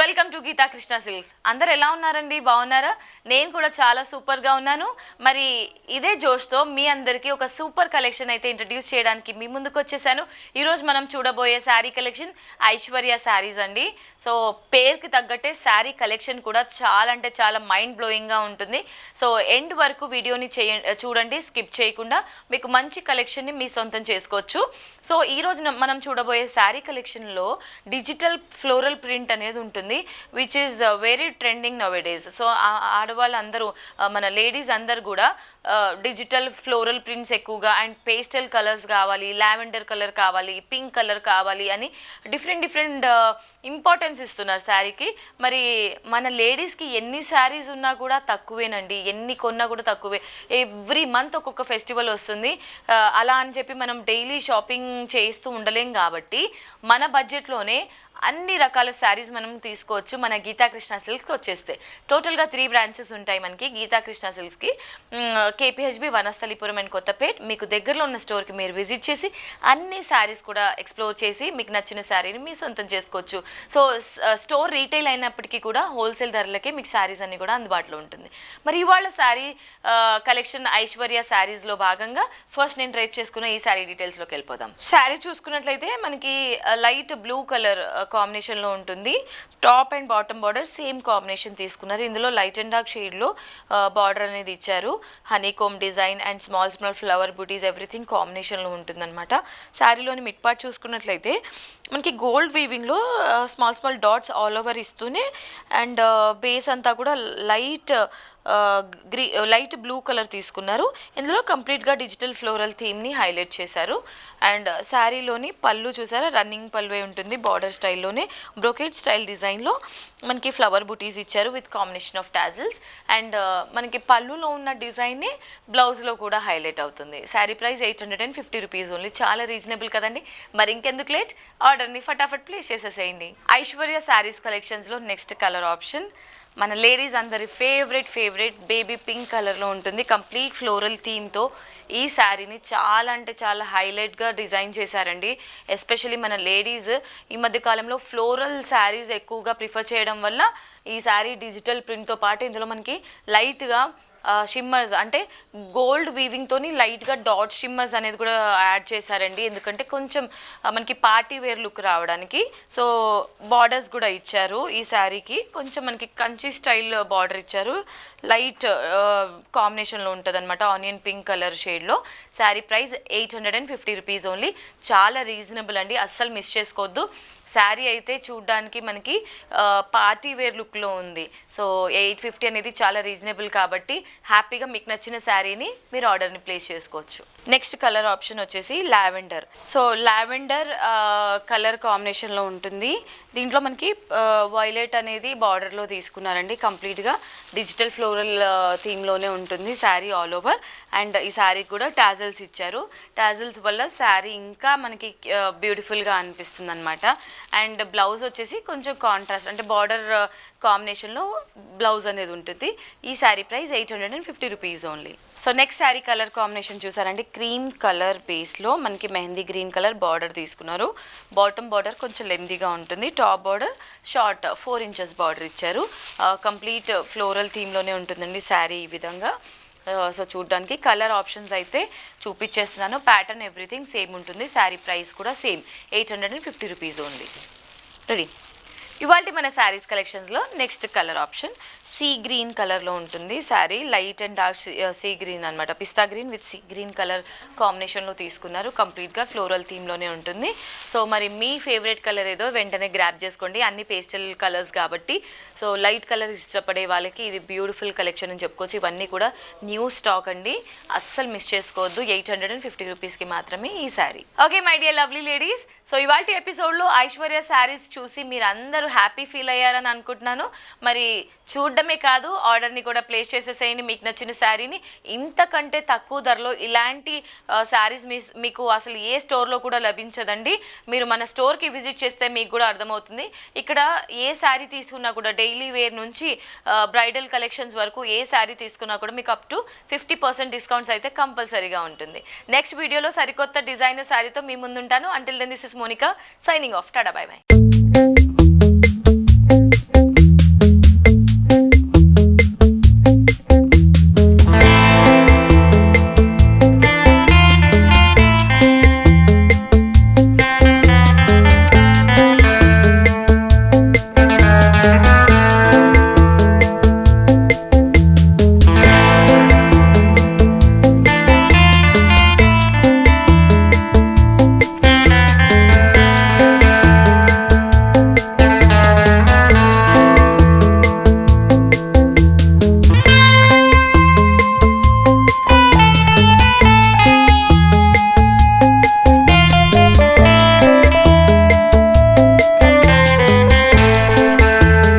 Welcome to Geetha Krishna silks అందరు ఎలా ఉన్నారండి? బాగున్నారా? నేను కూడా చాలా సూపర్గా ఉన్నాను. మరి ఇదే జోష్తో మీ అందరికీ ఒక సూపర్ కలెక్షన్ అయితే ఇంట్రడ్యూస్ చేయడానికి మీ ముందుకు వచ్చేసాను. ఈరోజు మనం చూడబోయే శారీ కలెక్షన్ ఐశ్వర్య శారీస్ అండి. సో పేరుకి తగ్గట్టే శారీ కలెక్షన్ కూడా చాలా అంటే చాలా మైండ్ బ్లోయింగ్గా ఉంటుంది. సో ఎండ్ వరకు వీడియోని చేయ చూడండి స్కిప్ చేయకుండా మీకు మంచి కలెక్షన్ని మీ సొంతం చేసుకోవచ్చు. సో ఈరోజు మనం చూడబోయే శారీ కలెక్షన్లో డిజిటల్ ఫ్లోరల్ ప్రింట్ అనేది ఉంటుంది. Which is very trending nowadays so ఆడవాళ్ళందరూ మన లేడీస్ అందరు కూడా డిజిటల్ ఫ్లోరల్ ప్రింట్స్ ఎక్కువగా అండ్ పేస్టల్ కలర్స్ కావాలి లావెండర్ కలర్ కావాలి పింక్ కలర్ కావాలి అని డిఫరెంట్ డిఫరెంట్ ఇంపార్టెన్స్ ఇస్తున్నారు శారీకి. మరి మన లేడీస్కి ఎన్ని శారీస్ ఉన్నా కూడా తక్కువేనండి. ఎన్ని కొన్నా కూడా తక్కువే. ఎవ్రీ మంత్ ఒక్కొక్క ఫెస్టివల్ వస్తుంది. అలా అని చెప్పి మనం డైలీ షాపింగ్ చేస్తూ ఉండలేం కాబట్టి మన బడ్జెట్లోనే అన్ని రకాల శారీస్ మనం తీసుకోవచ్చు. మన గీతాకృష్ణ సిల్క్స్కి వచ్చేస్తే. టోటల్గా త్రీ బ్రాంచెస్ ఉంటాయి మనకి గీతాకృష్ణ సిల్క్స్కి. కేపీహెచ్బి వనస్థలిపురం అండ్ కొత్తపేట్ మీకు దగ్గరలో ఉన్న స్టోర్కి మీరు విజిట్ చేసి అన్ని శారీస్ కూడా ఎక్స్ప్లోర్ చేసి మీకు నచ్చిన శారీని మీ సొంతం చేసుకోవచ్చు. సో స్టోర్ రీటైల్ అయినప్పటికీ కూడా హోల్సేల్ ధరలకే మీకు శారీస్ అన్ని కూడా అందుబాటులో ఉంటుంది. మరి ఇవాళ శారీ uh, కలెక్షన్ ఐశ్వర్య శారీస్లో భాగంగా ఫస్ట్ నేను ట్రైప్ చేసుకున్న ఈ శారీ డీటెయిల్స్లోకి వెళ్ళిపోదాం. శారీ చూసుకున్నట్లయితే మనకి లైట్ బ్లూ కలర్ కాంబినేషన్లో ఉంటుంది. Top and bottom border same combination తీసుకున్నారు. ఇందులో లైట్ అండ్ డార్క్ షేడ్లో బార్డర్ అనేది ఇచ్చారు. Honeycomb design and small small flower butis everything కాంబినేషన్లో ఉంటుందన్నమాట. శారీలోని మిడ్ పార్ట్ చూసుకున్నట్లయితే మనకి gold వీవింగ్లో small small dots all over ఇస్తూనే అండ్ బేస్ అంతా కూడా light grey light blue colour తీసుకున్నారు. ఇందులో కంప్లీట్గా డిజిటల్ ఫ్లోరల్ థీమ్ని హైలైట్ చేశారు. అండ్ శారీలోని పళ్ళు చూసారా? రన్నింగ్ పళ్ళువే ఉంటుంది బార్డర్ స్టైల్ స్టైల్లోనే బ్రొకేట్ స్టైల్ డిజైన్లో మనకి ఫ్లవర్ బుటీస్ ఇచ్చారు with combination of tassels and మనకి పళ్ళులో ఉన్న డిజైనే బ్లౌజ్లో కూడా హైలైట్ అవుతుంది. Sari price eight hundred and fifty rupees only చాలా రీజనబుల్ కదండి? మరి ఇంకెందుకు లేట్ ఆర్డర్ని ఫటాఫట్ ప్లేస్ చేసేసేయండి. ఐశ్వర్య శారీస్ కలెక్షన్స్లో నెక్స్ట్ కలర్ ఆప్షన్ మన లేడీస్ అందరి ఫేవరెట్ ఫేవరెట్ బేబీ పింక్ కలర్లో ఉంటుంది. కంప్లీట్ ఫ్లోరల్ థీమ్తో ఈ శారీని చాలా అంటే చాలా హైలైట్గా డిజైన్ చేశారండి. ఎస్పెషలీ మన లేడీస్ ఈ మధ్య కాలంలో ఫ్లోరల్ శారీస్ ఎక్కువగా ప్రిఫర్ చేయడం వల్ల ఈ శారీ డిజిటల్ ప్రింట్తో పాటు ఇందులో మనకి లైట్గా షిమ్మర్స్ అంటే గోల్డ్ వీవింగ్తోని లైట్గా డాట్ షిమ్మర్స్ అనేది కూడా యాడ్ చేశారండి. ఎందుకంటే కొంచెం మనకి పార్టీ వేర్ లుక్ రావడానికి. సో బార్డర్స్ కూడా ఇచ్చారు ఈ శారీకి. కొంచెం మనకి కంచి స్టైల్ బార్డర్ ఇచ్చారు. లైట్ కాంబినేషన్లో ఉంటుంది అనమాట ఆనియన్ పింక్ కలర్ షేడ్లో sari price eight hundred and fifty rupees only చాలా రీజనబుల్ అండి. అస్సలు మిస్ చేసుకోవద్దు. శారీ అయితే చూడ్డానికి మనకి పార్టీ వేర్ లుక్లో ఉంది. సో ఎయిట్ ఫిఫ్టీ అనేది చాలా రీజనబుల్ కాబట్టి హ్యాపీగా మీకు నచ్చిన శారీని మీరు ఆర్డర్ని ప్లేస్ చేసుకోవచ్చు. నెక్స్ట్ కలర్ ఆప్షన్ వచ్చేసి లావెండర్. సో లావెండర్ కలర్ కాంబినేషన్లో ఉంటుంది. దీంట్లో మనకి వైలెట్ అనేది బార్డర్లో తీసుకున్నారండి. కంప్లీట్గా డిజిటల్ ఫ్లోరల్ థీమ్లోనే ఉంటుంది శారీ ఆల్ ఓవర్. అండ్ ఈ శారీకి కూడా టాజల్స్ ఇచ్చారు. టాజల్స్ వల్ల శారీ ఇంకా మనకి బ్యూటిఫుల్గా అనిపిస్తుంది అనమాట అండ్ బ్లౌజ్ వచ్చేసి కొంచెం కాంట్రాస్ట్ అంటే బార్డర్ కాంబినేషన్లో బ్లౌజ్ అనేది ఉంటుంది. ఈ sari price eight hundred and fifty rupees only so next sari colour combination చూసారండి. క్రీమ్ కలర్ బేస్లో మనకి మెహందీ గ్రీన్ కలర్ బార్డర్ తీసుకున్నారు. బాటమ్ బార్డర్ కొంచెం లెందీగా ఉంటుంది. Top border short four inches border ఇచ్చారు. కంప్లీట్ ఫ్లోరల్ థీమ్లోనే ఉంటుందండి శారీ ఈ విధంగా. సో చూడడానికి కలర్ ఆప్షన్స్ అయితే చూపించేస్తున్నాను ప్యాటర్న్ ఎవ్రీథింగ్ సేమ్ ఉంటుంది. శారీ ప్రైస్ కూడా same eight hundred and fifty rupees only ready ఇవాళ మన శారీస్ కలెక్షన్స్లో next colour option sea green కలర్లో ఉంటుంది sari. Light and dark sea green అనమాట pista green with sea green colour కాంబినేషన్లో తీసుకున్నారు. కంప్లీట్గా ఫ్లోరల్ థీమ్లోనే ఉంటుంది. సో మరి మీ ఫేవరెట్ కలర్ ఏదో వెంటనే గ్రాప్ చేసుకోండి. అన్ని పేస్టల్ కలర్స్ కాబట్టి. సో లైట్ కలర్ ఇష్టపడే వాళ్ళకి ఇది బ్యూటిఫుల్ కలెక్షన్ అని చెప్పుకోవచ్చు. ఇవన్నీ కూడా న్యూ స్టాక్ అండి. అస్సలు మిస్ చేసుకోవద్దు. ఎయిట్ హండ్రెడ్ అండ్ ఫిఫ్టీ రూపీస్కి మాత్రమే ఈ sari. Okay my dear lovely ladies so ఇవాళ ఎపిసోడ్లో ఐశ్వర్య శారీస్ చూసి మీరు అందరూ హ్యాపీ ఫీల్ అయ్యారని అనుకుంటున్నాను. మరి చూడడమే కాదు ఆర్డర్ని కూడా ప్లేస్ చేసేసేయండి మీకు నచ్చిన శారీని. ఇంతకంటే తక్కువ ధరలో ఇలాంటి శారీస్ మీ మీకు అసలు ఏ స్టోర్లో కూడా లభించదండి. మీరు మన స్టోర్కి విజిట్ చేస్తే మీకు కూడా అర్థమవుతుంది. ఇక్కడ ఏ శారీ తీసుకున్నా కూడా డైలీ వేర్ నుంచి బ్రైడల్ కలెక్షన్స్ వరకు ఏ శారీ తీసుకున్నా కూడా మీకు up to fifty percent discounts అయితే కంపల్సరీగా ఉంటుంది. నెక్స్ట్ వీడియోలో సరికొత్త డిజైనర్ శారీతో మీ ముందుంటాను. Until then this is Monika signing off tada bye bye